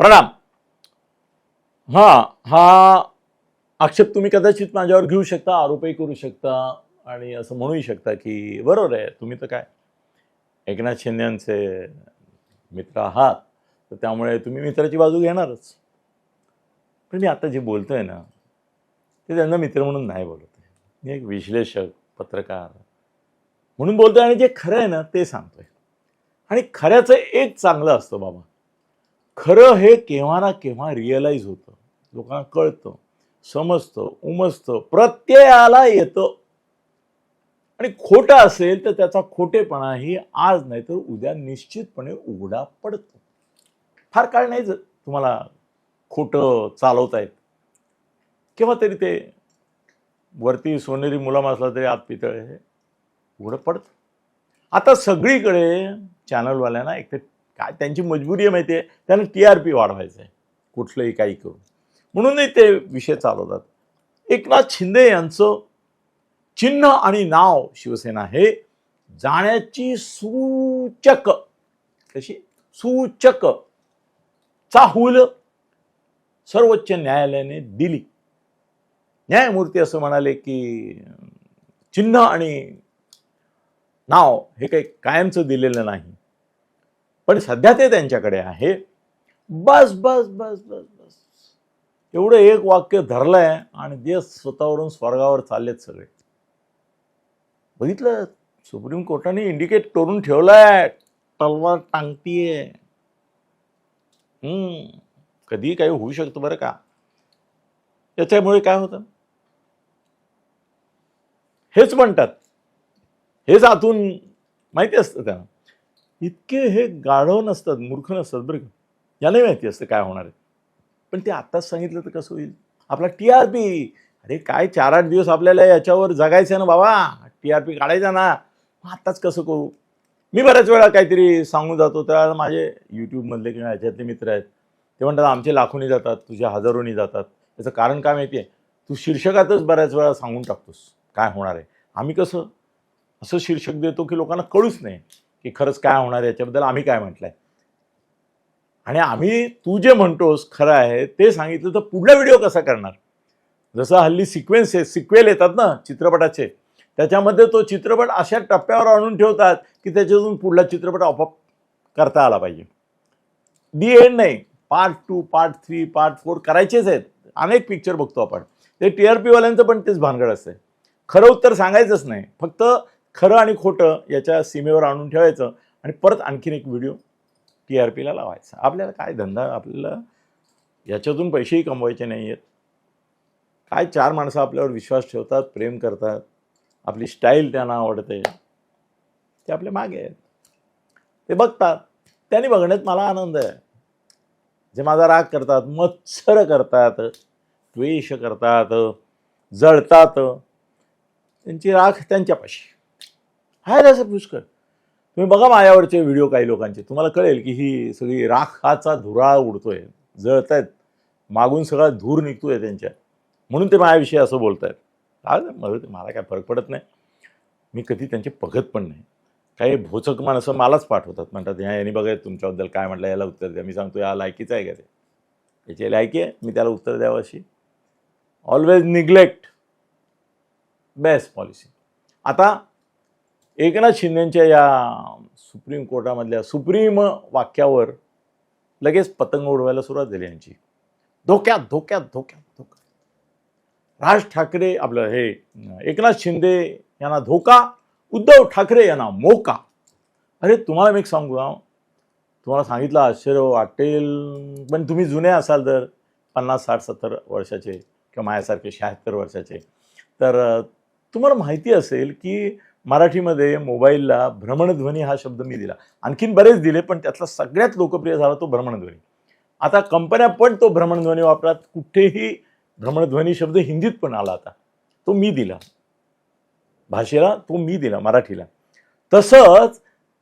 प्रणाम. हा हा आक्षेप तुम्ही कदाचित माझ्यावर घेऊ शकता आरोपही करू शकता आणि असं म्हणूही शकता की बरोबर आहे तुम्ही तर काय एकनाथ शिंदेचे मित्र आहात तर त्यामुळे तुम्ही मित्राची बाजू घेणारच. पण मी आता जे बोलतोय ना ते त्यांना मित्र म्हणून नाही बोलत आहे. मी एक विश्लेषक पत्रकार म्हणून बोलतोय आणि जे खरं आहे ना ते सांगतोय. आणि खऱ्याचं एक चांगलं असतं बाबा खरं हे केव्हा ना केव्हा रिअलाईज होतं. लोकांना कळतं समजतं उमजतं प्रत्ययाला येतं. आणि खोटं असेल तर त्याचा खोटेपणाही आज नाही तर उद्या निश्चितपणे उघडा पडतो. फार काळ नाही जर तुम्हाला खोटं चालवता येत. केव्हा तरी ते वरती सोनेरी मुलाम असला तरी आत पितळ हे उघडं पडतं. आता सगळीकडे चॅनलवाल्यांना एक तर काय त्यांची मजबुरी आहे माहिती आहे त्यांना टी आर पी वाढवायचं आहे कुठलंही काही करून म्हणूनही ते विषय चालवतात. एकनाथ शिंदे यांचं चिन्ह आणि नाव शिवसेना हे जाण्याची सूचक कशी? सूचक चाहूल सर्वोच्च न्यायालयाने दिली. न्यायमूर्ती असं म्हणाले की चिन्ह आणि नाव हे काही कायमचं दिलेलं नाही. पण सध्या ते त्यांच्याकडे आहे. बस बस बस बस बस. एवढं एक वाक्य धरलंय आणि देश स्वतःवरून स्वर्गावर चाललेत सगळे. बघितलं? सुप्रीम कोर्टाने इंडिकेट करून ठेवलाय. तलवार टांगतीये. हम्म. कधी काही होऊ शकतं बरं का. याच्यामुळे काय होतं? हेच म्हणतात. हेच आतून माहिती असतं त्यांना. इतके हे गाढव नसतात मूर्ख नसतात बरं का. यालाही माहिती असतं काय होणार आहे. पण ते आत्ताच सांगितलं तर कसं होईल? आपला टी आर पी अरे काय चार आठ दिवस आपल्याला याच्यावर जगायचं आहे ना बाबा? टी आर पी काढायचा ना. मग आत्ताच कसं करू? मी बऱ्याच वेळा काहीतरी सांगून जातो. त्या माझे यूट्यूबमधले किंवा याच्यातले मित्र आहेत. ते म्हणतात आमचे लाखोनी जातात तुझ्या हजारोनी जातात. याचं कारण काय माहिती आहे? तू शीर्षकातच बऱ्याच वेळा सांगून टाकतोस. काय होणार आहे? आम्ही कसं? असं शीर्षक देतो की लोकांना कळूच नाही. की खरंच काय होणार याच्याबद्दल आम्ही काय म्हटलंय? आणि आम्ही तू जे म्हणतोस खरं आहे ते सांगितलं तर पुढला व्हिडिओ कसा करणार? जसं हल्ली सिक्वेन्स आहे सिक्वेल येतात ना चित्रपटाचे त्याच्यामध्ये तो चित्रपट अशा टप्प्यावर आणून ठेवतात की त्याच्यातून पुढला चित्रपट आपोआप करता आला पाहिजे. दी एंड नाही part two part three part four करायचेच आहेत. अनेक पिक्चर बघतो आपण. ते टी आर पीवाल्यांचं पण तेच भानगड असते खरं उत्तर सांगायचंच नाही. फक्त खरं आणि खोटं याच्या सीमेवर आणून ठेवायचं आणि परत आणखीन एक व्हिडिओ टी आर पीला लावायचा. आपल्याला काय धंदा आपल्याला याच्यातून पैसेही कमवायचे नाही आहेत काय चार माणसं आपल्यावर विश्वास ठेवतात प्रेम करतात आपली स्टाईल त्यांना आवडते ते आपल्या मागे आहेत. ते बघतात. त्यांनी बघण्यात मला आनंद आहे. जे माझा राग करतात मत्सर करतात द्वेष करतात जळतात त्यांची राख त्यांच्यापाशी. आहे तसं पुष्कळ तुम्ही बघा माझ्यावरचे व्हिडिओ काही लोकांचे. तुम्हाला कळेल की ही सगळी राखाचा धुराळ उडतोय. जळत आहेत मागून सगळा धूर निघतोय त्यांच्या. म्हणून ते माझ्याविषयी असं बोलत आहेत मला मला काय फरक पडत नाही. मी कधी त्यांचे बघत पण नाही. काही भोचक माणसं मलाच पाठवतात. म्हणतात ह्या यांनी बघा तुमच्याबद्दल काय म्हटलं याला उत्तर द्या. मी सांगतो या लायकीचं आहे का ते? याची लायकी आहे. मी त्याला उत्तर द्यावं अशी. ऑलवेज निग्लेक्ट बेस्ट पॉलिसी आता एकनाथ शिंदेच्या या सुप्रीम कोर्टामधल्या सुप्रीम वाक्यावर लगेच पतंग उडवायला सुरुवात झाली यांची. धोक्यात धोक्यात धोक्यात धोका राज ठाकरे आपलं हे एकनाथ शिंदे यांना धोका उद्धव ठाकरे यांना मोका. अरे तुम्हाला मी एक सांगू का तुम्हाला सांगितलं आश्चर्य वाटेल पण तुम्ही जुने असाल तर पन्नास साठ सत्तर वर्षाचे किंवा माझ्यासारखे शहात्तर वर्षाचे. तर तुम्हाला माहिती असेल की मराठीमध्ये मोबाईलला भ्रमणध्वनी हा शब्द मी दिला. आणखीन बरेच दिले पण त्यातला सगळ्यात लोकप्रिय झाला तो भ्रमणध्वनी. आता कंपन्या पण तो भ्रमणध्वनी वापरात. कुठेही भ्रमणध्वनी शब्द हिंदीत पण आला आता तो मी दिला. भाषेला तो मी दिला मराठीला. तसंच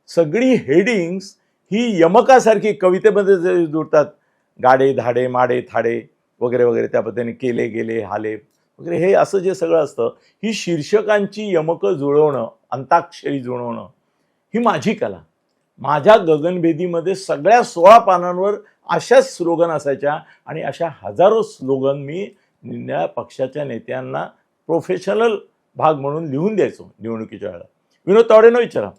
सगळी हेडिंग्स ही यमकासारखी कवितेमध्ये जे जुळतात गाडे धाडे माडे थाडे वगैरे वगैरे त्या पद्धतीने केले गेले हाले वगैरे हे असं जे सगळं असतं ही शीर्षकांची यमकं जुळवणं अंताक्षरी जुळवणं. ही माझी कला. माझ्या गगनभेदीमध्ये सगळ्या सोळा पानांवर अशाच स्लोगन असायच्या आणि अशा हजारो स्लोगन मी निंद्या पक्षाच्या नेत्यांना प्रोफेशनल भाग म्हणून लिहून द्यायचो निवडणुकीच्या वेळेला. विनोद तावडेंना विचारा.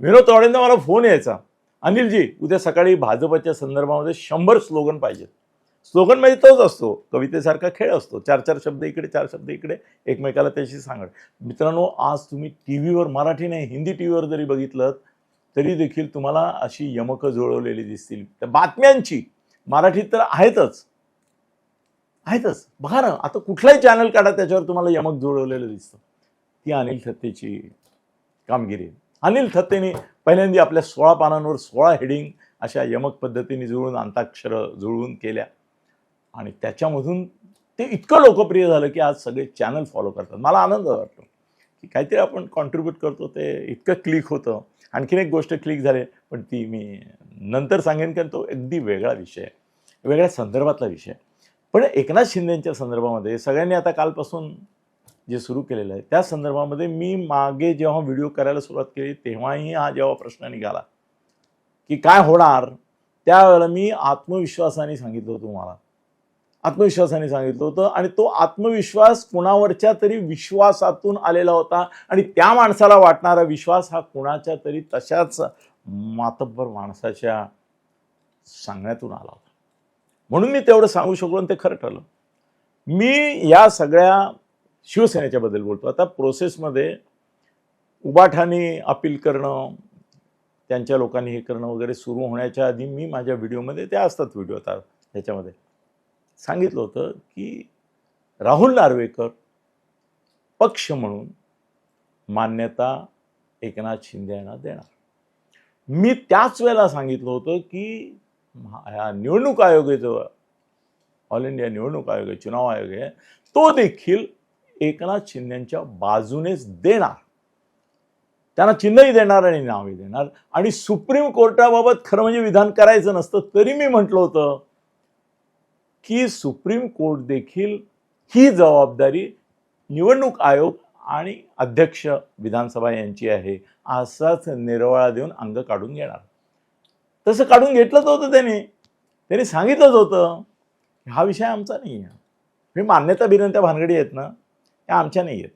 विनोद तावडेंना मला फोन यायचा. अनिलजी उद्या सकाळी भाजपच्या संदर्भामध्ये शंभर स्लोगन पाहिजेत. स्लोगन म्हणजे तोच असतो. कवितेसारखा खेळ असतो. चार चार शब्द इकडे चार शब्द इकडे. एकमेकाला त्याशी सांगत मित्रांनो आज तुम्ही टी व्हीवर मराठी नाही हिंदी टी व्हीवर जरी बघितलं तरी देखील तुम्हाला अशी यमकं जुळवलेली दिसतील. त्या बातम्यांची. मराठीत तर आहेतच. आहेतच. बघा ना आता कुठलाही चॅनल काढा त्याच्यावर तुम्हाला यमक जुळवलेलं दिसतं. ती अनिल थत्तेची कामगिरी. अनिल थत्तेने पहिल्यांदा आपल्या सोळा पानांवर सोळा हेडिंग अशा यमक पद्धतीने जुळून अंताक्षर जुळवून केल्या. आणि त्याच्यामधून ते इतकं लोकप्रिय झालं की आज सगळे चॅनल फॉलो करतात. मला आनंद वाटतो की काहीतरी आपण कॉन्ट्रीब्यूट करतो ते इतकं क्लिक होतं. आणखीन एक गोष्ट क्लिक झाली पण ती मी नंतर सांगेन कारण तो अगदी वेगळा विषय आहे. वेगळ्या संदर्भातला विषय पण एकनाथ शिंदेंच्या संदर्भामध्ये सगळ्यांनी आता कालपासून जे सुरू केलेलं आहे त्या संदर्भामध्ये मी मागे जेव्हा व्हिडिओ करायला सुरुवात केली तेव्हाही हा जेव्हा प्रश्न निघाला की काय होणार त्यावेळेला मी आत्मविश्वासाने सांगितलं तुम्हाला. आत्मविश्वासाने सांगितलं होतं. आणि तो आत्मविश्वास कुणावरच्या तरी विश्वासातून आलेला होता. आणि त्या माणसाला वाटणारा विश्वास हा कुणाच्या तरी तशाच मातब्बर माणसाच्या सांगण्यातून आला होता. म्हणून मी तेवढं सांगू शकलो आणि ते खरं ठरलं. मी या सगळ्या शिवसेनेच्या बद्दल बोलतो. आता प्रोसेसमध्ये उबाठाने अपील करणं त्यांच्या लोकांनी हे करणं वगैरे सुरू होण्याच्या आधी मी माझ्या व्हिडिओमध्ये ते असतात व्हिडिओ आता त्याच्यामध्ये सांगितलं होतं की राहुल नार्वेकर पक्ष म्हणून मान्यता एकनाथ शिंदे यांना देणार. मी त्याच वेळेला सांगितलं होतं की ह्या निवडणूक आयोग आहे ऑल इंडिया निवडणूक आयोग आहे चुनाव आयोग आहे तो देखील एकनाथ शिंदेच्या बाजूनेच देणार. त्यांना चिन्हही देणार आणि नावही देणार. आणि सुप्रीम कोर्टाबाबत खरं म्हणजे विधान करायचं नसतं तरी मी म्हटलं होतं की सुप्रीम कोर्ट देखील ही जबाबदारी निवडणूक आयोग आणि अध्यक्ष विधानसभा यांची आहे असाच निर्वाळा देऊन अंग काढून घेणार. तसं काढून घेतलंच होतं त्यांनी. त्यांनी सांगितलंच होतं हा विषय आमचा नाही आहे. हे मान्यता बिनंत्या भानगडी आहेत ना या आमच्या नाही आहेत.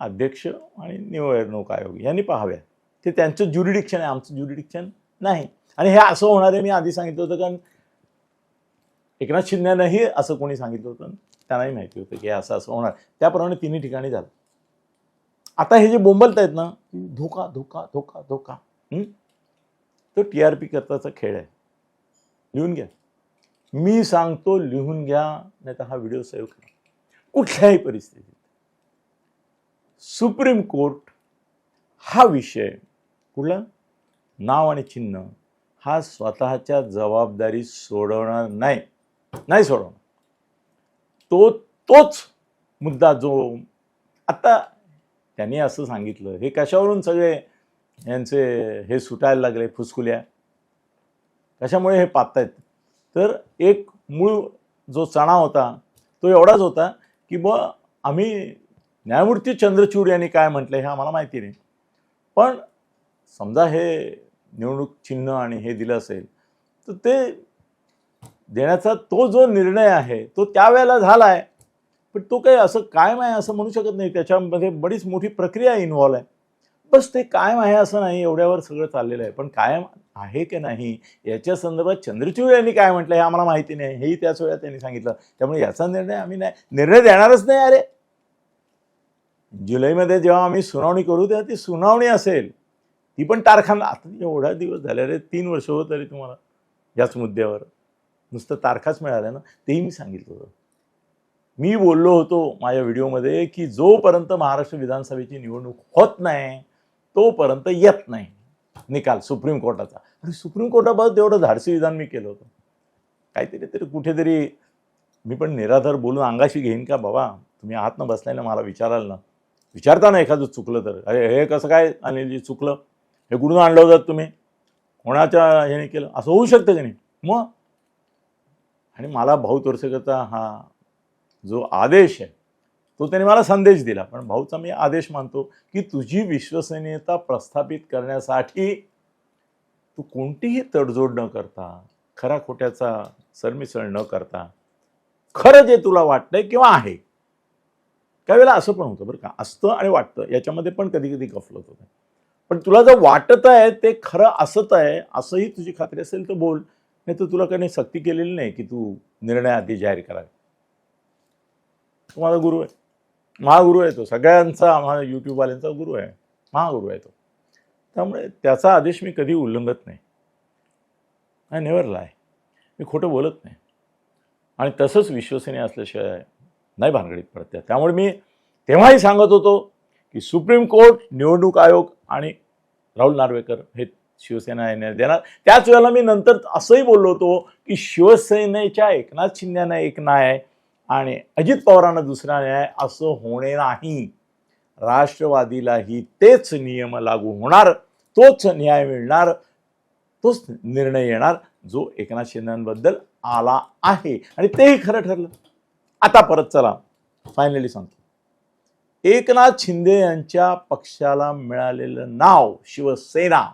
अध्यक्ष आणि निवडणूक आयोग यांनी पाहाव्या ते त्यांचं ज्युरिडिक्शन आहे आमचं ज्युरिडिक्शन नाही. आणि हे असं होणार आहे मी आधी सांगितलं होतं कारण एकनाथ शिंदेनंही असं कोणी सांगितलं होतं? त्यांनाही माहिती होतं की असं असं होणार. त्याप्रमाणे तिन्ही ठिकाणी झालं. आता हे जे बोंबलत आहेत ना धोका धोका धोका धोका तो टी आर पी करताचा खेळ आहे. लिहून घ्या. मी सांगतो लिहून घ्या नाही तर हा व्हिडिओ सेव्ह करा. कुठल्याही परिस्थितीत. सुप्रीम कोर्ट हा विषय कुठला? नाव आणि चिन्ह हा स्वतःच्या जबाबदारी सोडवणार नाही. नाही सोडवणार. तो तोच मुद्दा जो आता त्यांनी असं सांगितलं हे कशावरून सगळे यांचे हे सुटायला लागले फुसकुल्या कशामुळे हे पाहतायत तर एक मूळ जो चणा होता तो एवढाच होता की ब आम्ही न्यायमूर्ती चंद्रचूड यांनी काय म्हटलं हे आम्हाला माहिती नाही. पण समजा हे निवडणूक चिन्ह आणि हे दिलं असेल तर ते देण्याचा तो जो निर्णय आहे तो त्यावेळेला झाला आहे पण तो काही असं कायम आहे असं म्हणू शकत नाही. त्याच्यामध्ये बरीच मोठी प्रक्रिया इन्व्हॉल्व आहे. बस ते कायम आहे असं नाही एवढ्यावर सगळं चाललेलं आहे. पण कायम आहे की नाही याच्या संदर्भात चंद्रचूड यांनी काय म्हटलं हे आम्हाला माहिती नाही. हेही त्याच वेळा त्यांनी सांगितलं. त्यामुळे याचा निर्णय आम्ही नाही निर्णय देणारच नाही अरे. जुलैमध्ये जेव्हा आम्ही सुनावणी करू तेव्हा ती सुनावणी असेल. ती पण तारखांना. आता एवढा दिवस झाले रे तीन वर्ष होत तरी तुम्हाला याच मुद्द्यावर. नुसतं तारखाच मिळाल्या ना तेही मी सांगितलं होतं. मी बोललो होतो माझ्या व्हिडिओमध्ये की जोपर्यंत महाराष्ट्र विधानसभेची निवडणूक होत नाही तोपर्यंत येत नाही निकाल सुप्रीम कोर्टाचा. आणि सुप्रीम कोर्टाबाबत एवढं धाडसी विधान मी केलं होतं. काहीतरी तरी कुठेतरी मी पण निराधार बोलून अंगाशी घेईन का बाबा? तुम्ही आत न बसल्याने मला विचाराल ना. विचारता ना एखादं चुकलं तर. अरे हे कसं काय अनिलजी चुकलं? हे कुठून आणलं होतं तुम्ही? कोणाच्या ह्याने केलं? असं होऊ शकतं की नाही? मग? आणि मला भाऊ तोरसेकरचा हा जो आदेश आहे तो त्याने मला संदेश दिला. पण भाऊचा मी आदेश मानतो की तुझी विश्वसनीयता प्रस्थापित करण्यासाठी तू कोणतीही तडजोड न करता खरा खोट्याचा सरमिसळ न करता खरं जे तुला वाटतंय किंवा आहे काही वेळेला असं पण होतं बरं का. असतं आणि वाटतं याच्यामध्ये पण कधी कधी गफलत होतं. पण तुला जर वाटत आहे ते खरं असत आहे असंही तुझी खात्री असेल तर बोल. नाही तर तुला काही सक्ती केलेली नाही की तू निर्णय आधी जाहीर करावे तो माझा गुरु आहे. महागुरु आहे तो. सगळ्यांचा माझा यूट्यूबवाल्यांचा गुरु आहे. महागुरु आहे तो. त्यामुळे त्याचा आदेश मी कधी उल्लंघत नाही. आय नेवर लाय मी खोटं बोलत नाही. आणि तसंच विश्वसनीय असल्याशिवाय नाही भानगडीत पडत त्या. त्यामुळे मी तेव्हाही सांगत होतो की सुप्रीम कोर्ट निवडणूक आयोग आणि राहुल नार्वेकर हे शिवसेना यांना देणार. त्याच वेळेला मी नंतर असंही बोललो होतो की शिवसेनेच्या एकनाथ शिंदेना एक न्याय आणि अजित पवारांना दुसरा न्याय असं होणे नाही. राष्ट्रवादीलाही तेच नियम लागू होणार तोच न्याय मिळणार तोच निर्णय येणार जो एकनाथ शिंदेबद्दल आला आहे. आणि तेही खरं ठरलं. आता परत चला. फायनली सांगतो. एकनाथ शिंदे यांच्या पक्षाला मिळालेलं नाव शिवसेना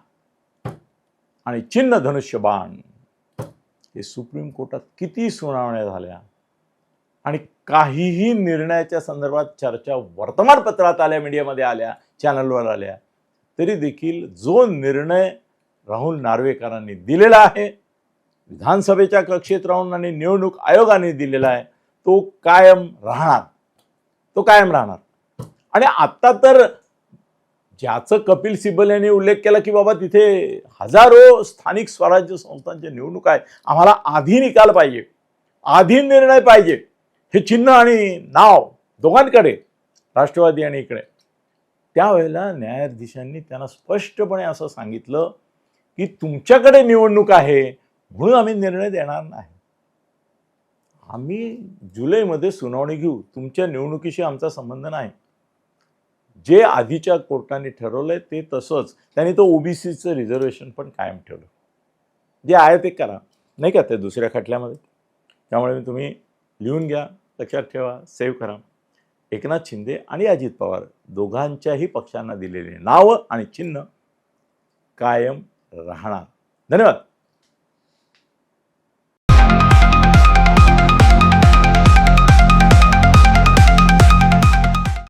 आणि चिन्ह धनुष्यबाण. हे सुप्रीम कोर्टात किती सुनावण्या झाल्या? आणि काहीही निर्णयाच्या संदर्भात चर्चा वर्तमानपत्रात आल्या मीडियामध्ये आल्या चॅनलवर आल्या तरी देखील जो निर्णय राहुल नार्वेकरांनी दिलेला आहे विधानसभेच्या कक्षेत राहून आणि निवडणूक आयोगाने दिलेला आहे तो कायम राहणार. तो कायम राहणार. आणि आत्ता तर ज्याचं कपिल सिब्बल यांनी उल्लेख केला की बाबा तिथे हजारो स्थानिक स्वराज्य संस्थांच्या निवडणूक आहे. आम्हाला आधी निकाल पाहिजे. आधी निर्णय पाहिजे. हे चिन्ह आणि नाव दोघांकडे राष्ट्रवादी आणि इकडे. त्यावेळेला न्यायाधीशांनी त्यांना स्पष्टपणे असं सांगितलं की तुमच्याकडे निवडणूक आहे म्हणून आम्ही निर्णय देणार नाही. आम्ही जुलैमध्ये सुनावणी घेऊ. तुमच्या निवडणुकीशी आमचा संबंध नाही. जे आधीच्या कोर्टाने ठरवलंय ते तसंच. त्यांनी तो ओबीसीचं रिझर्वेशन पण कायम ठेवलं. जे आहे ते करा. नाही का ते दुसऱ्या खटल्यामध्ये? त्यामुळे मी तुम्ही लिहून घ्या लक्षात ठेवा सेव्ह करा. एकनाथ शिंदे आणि अजित पवार दोघांच्याही पक्षांना दिलेले नावं आणि चिन्ह कायम राहणार. धन्यवाद.